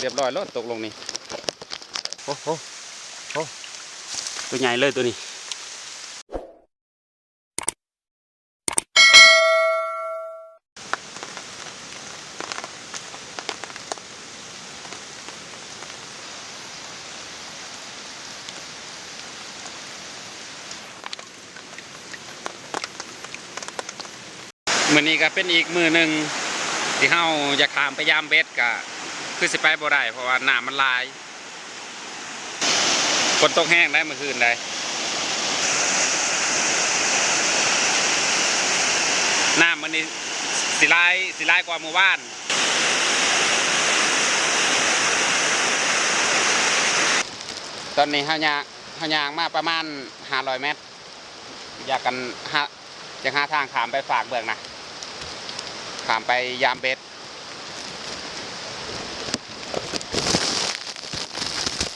เรียบร้อยแล้วตกลงนี่โอ้โหโอ้ตัวใหญ่เลยตัวนี้มือนี้ก็เป็นอีกมือหนึ่งที่เฮาอยากขามไปยามเบ็ดก็ คือสิไปบ่ได้เพราะว่าน้ำมันลายฝนตกแห้งได้เมื่อคืนได้น้ำมันนี่สิลายสิลายกว่าเมื่อวานตอนนี้เฮายางเฮายางมาประมาณ500เมตร อยากกันหาจะหาทางขามไปฝากเบืองนะขามไปยามเบ็ด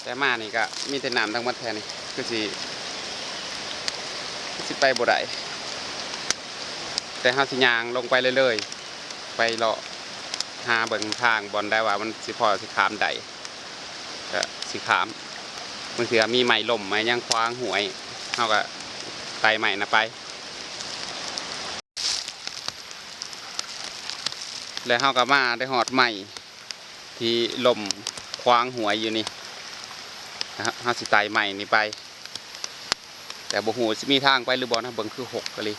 แต่มานี่ก็มีแต่น้ำทั้งหมดแทนนี่คือสิสิไปบ่ได้แต่เฮาสิยางลงไปเรื่อยๆไปเลาะหาเบิ่งทางบอลได้ว่ามันสิพอสิขามได้ก็สิขามบางเทื่อมีไม้ล่มไม้ยังควางหวยเฮาก็ไต่ไม้นะไป แล้วเฮาก็มาได้หอดใหม่ที่ล่มคว้างหัวอยู่นี่ นะครับเฮาสิไต่ใหม่นี่ไป แต่บ่ฮู้สิมีทางไปหรือบ่นะเบิ่งคือหกกะลิ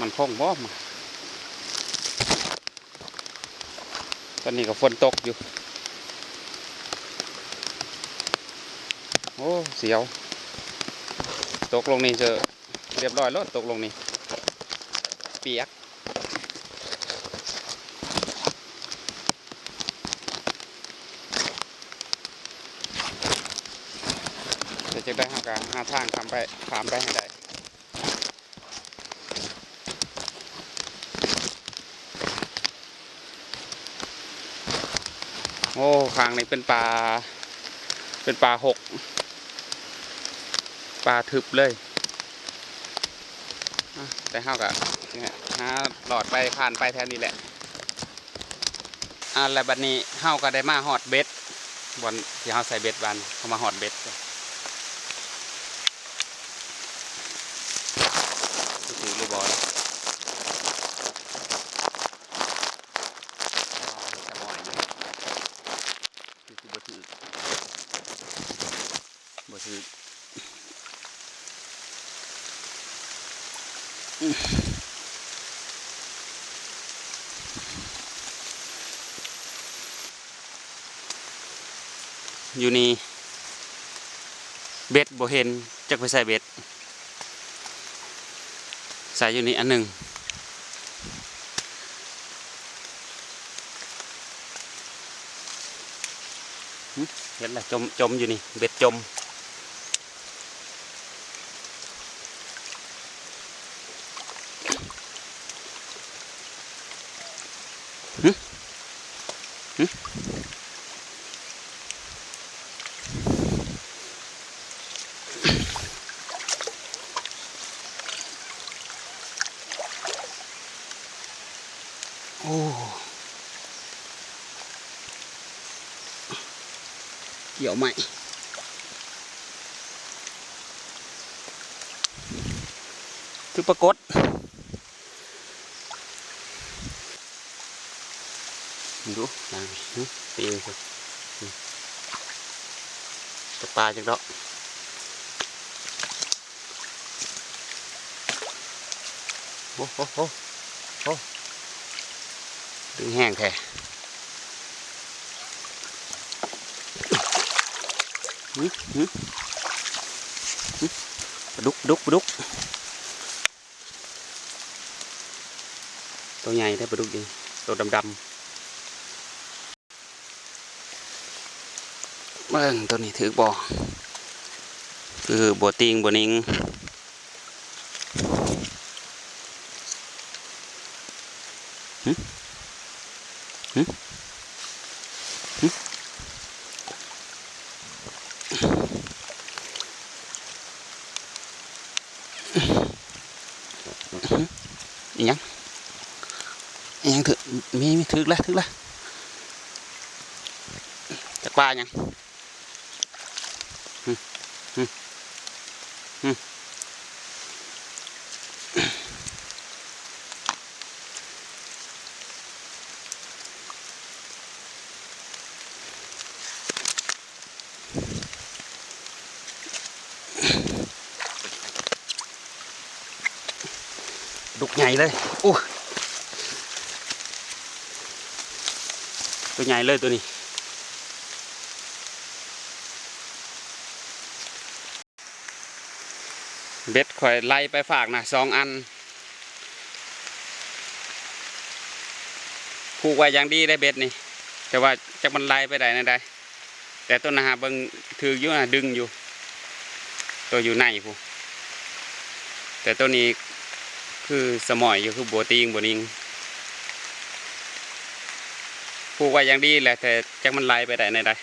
มันพงบ่มาตอนนี้ก็ฝนตกอยู่ อ้เสียว ตกลงนี่เจอเรียบร้อยแล้วตกลงนี่ เปียกเดี๋ยวจะได้ห้ากาห้าทางขามไปขามไปให้ได้โอ้คางนี้เป็นปลา เป็นปลาหก ปลาทึบเลย แต่เฮากะเนี่ยหาหลอดไปผ่านไปแทนนี้แหละอ่าแล้วบัดนี้เฮาก็ได้มาหอดเบ็ดบอนที่เฮาใส่เบ็ดบานเขามาหอดเบ็ดถือหรือบอลจะบ่อยอยู่คือสิบ่ถือบ่ถือ อยู่นี่เบ็ดบ่เห็นจักไปใส่เบ็ดใส่อยู่นี่อันหนึ่งเห็นละจมจมอยู่นี่เบ็ดจม หึโอ้เกี่ยวใหม่คื อปรากฏดูนางหึตีนสิตกปลาจังดอกโอ้โหโอ้โหดึงแห้งแท้หึหึหึดุกดุกดุกตัวใหญ่ได้ปลาดุกดีตัวดำดำ เบิ่งตัวนี้ถือบ่อคือบ่อติงบ่อนิงหึหึอีหยังยังถึกมีมีถึกแล้วถึกแล้วจะกว่ายัง ดุกใหญ่เลยอู้ตัวใหญ่เลยตัวนี้เบ็ดข่อยไล่ไปฝากนะสองอันผูกไว้อย่างดีได้เบ็ดนี่ แต่ว่าจะมันไล่ไปได้นะได้ แต่ต้นนาหาเบิงถืออยู่นะดึงอยู่ ตัวอยู่ในผู้แต่ตัวนี้ คือสมอยอยู่คือบัวติงบัวนิงผูกไว้อย่างดีแหละแต่จักมันไหลไปได้ในใดอะ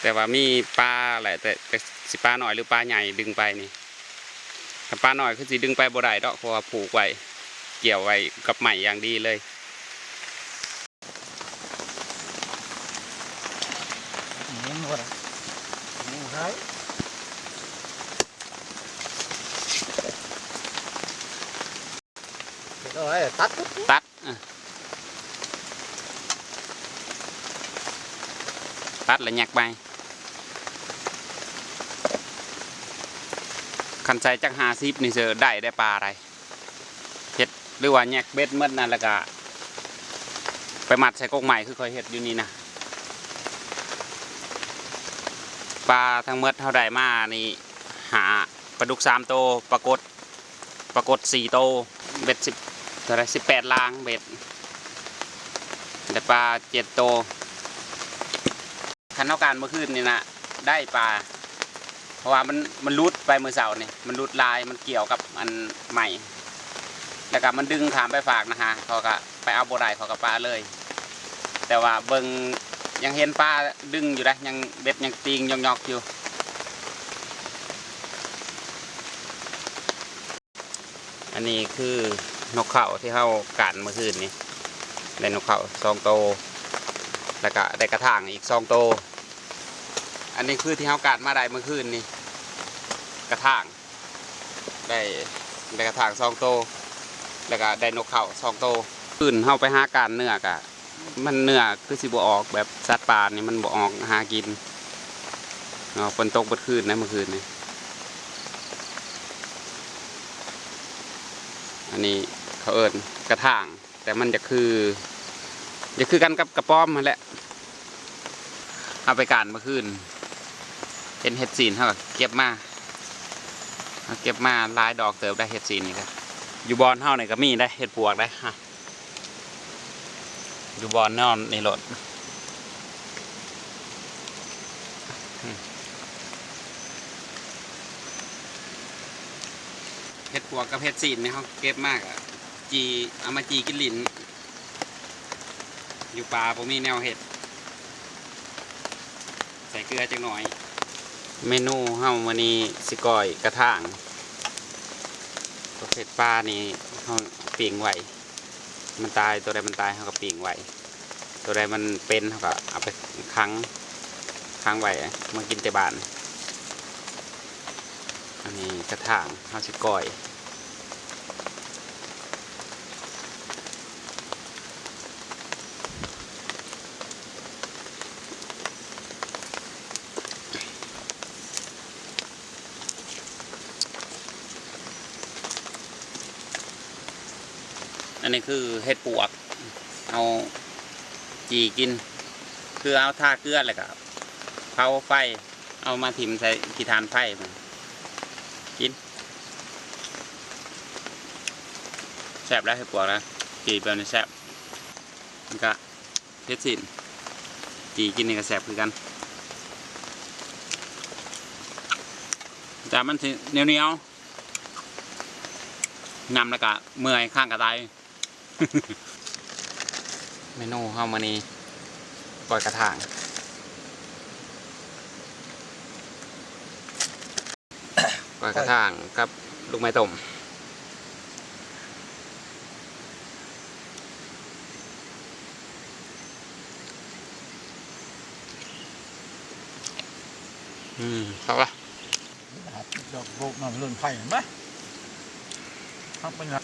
แต่ว่ามีปลาแหละแต่แต่สิปลาหน่อยหรือปลาใหญ่ดึงไปนี่ถ้าปลาหน่อยคือสิดึงไปบ่ได้ดอกเพราะว่าผูกไว้เกี่ยวไว้กับใหม่อย่างดีเลย Miếng luôn à? Miếng hái. Thế Rồi, tắt hết. ตัดอะตัดแล้วยักไปคันใจจักหาซิปนี่เจอได้ได้ปลาอะไรเฮ็ดหรือว่าแยกเบ็ดหมดนั่นแล้วก็ไปมัดใส่กรงใหม่คือคอยเฮ็ดอยู่นี่นะปลาทั้งหมดเท่าใดมานี่หาปลาดุกสามโตปรากฏปรากฏสี่โตเบ็ดสิบ ท่าไรสิบแปดลางเบ็ดแต่ปลาเจ็ดโตวคันเท่าการเมื่อคืนนี่นะได้ปลาเพราะว่ามันมันรุดไปเมื่อเสาร์นี่มันรุดลายมันเกี่ยวกับอันใหม่ แล้วก็มันดึงขามไปฝากนะฮะเขาก็ไปเอาโบได้เขาก็ปลาเลย แต่ว่าเบิงยังเห็นปลาดึงอยู่นะยังเบ็ดยังตีงยองๆอยู่อันนี้คือ นกเขาที่เข้ากันเมื่อคืนนี้ได้นกเขาสองโตแล้วก็ได้กระถางอีกสองโต อันนี้คือที่เข้ากัดมาได้เมื่อคืนนี้กระถางได้ได้กระถางสองโต แล้วก็ได้นกเขาสองโตคืนเข้าไปหาการเนื้อกะมันเนื้อคือสิบออกแบบสัตว์ป่านี่มันบออกหากินเนาฝนตกเมื่อคืนนะเมื่อคืนนี้อันนี้ เขาเอิญกระถาง แต่มันจะคือจะคือกันกับกระป้อมมาแหละเอาไปการเมื่อคืนเห็นเห็ดซีนเท่ากับเก็บมาเาเก็บมาลายดอกเติบได้เห็ดซีนนี่ครับอยู่บอนเท่าไหนก็มีได้เห็ดปวกได้ฮะอยู่บอนนอนในรถเห็ดปวกกับเห็ดซีนนี่เขาเก็บมากอะ จีเอามาจีกินลิ้นอยู่ป่าผมมีแนวเห็ด ใส่เกลือจังหน่อย เมนูเฮาวันนี้สิก้อยกระถางประเภทปลานี่เฮาปิ่งไว้มันตายตัวใดมันตายเฮาก็ปิ่งไว้ตัวใดมันเป็นเฮาก็เอาไปค้างค้างไว้มากินแต่บ้านอันนี้กระถางเฮาสิก้อย นนี้คือเห็ดปวก เอาจีกิน คือเอาท่าเกลือเลยครับเผาไฟ เอามาถิมใส่กีทานไฟมันกินแซ่บแล้วเห็ดปวกนะจีแบบนี้แซ่บมันก็เห็ดสินจีกินนี่ก็แซ่บคือกันแต่มันเหนียวเหนียวนำแล้วก็เมื่อยข้างกระได เมนูเข้ามานี้ปล่อยกระถางปล่อยกระถางกับลูกไม้ต้มอืมเข้าปะดอกโบกมาเลื่อนไผ่เห็นไหมครับเป็นไง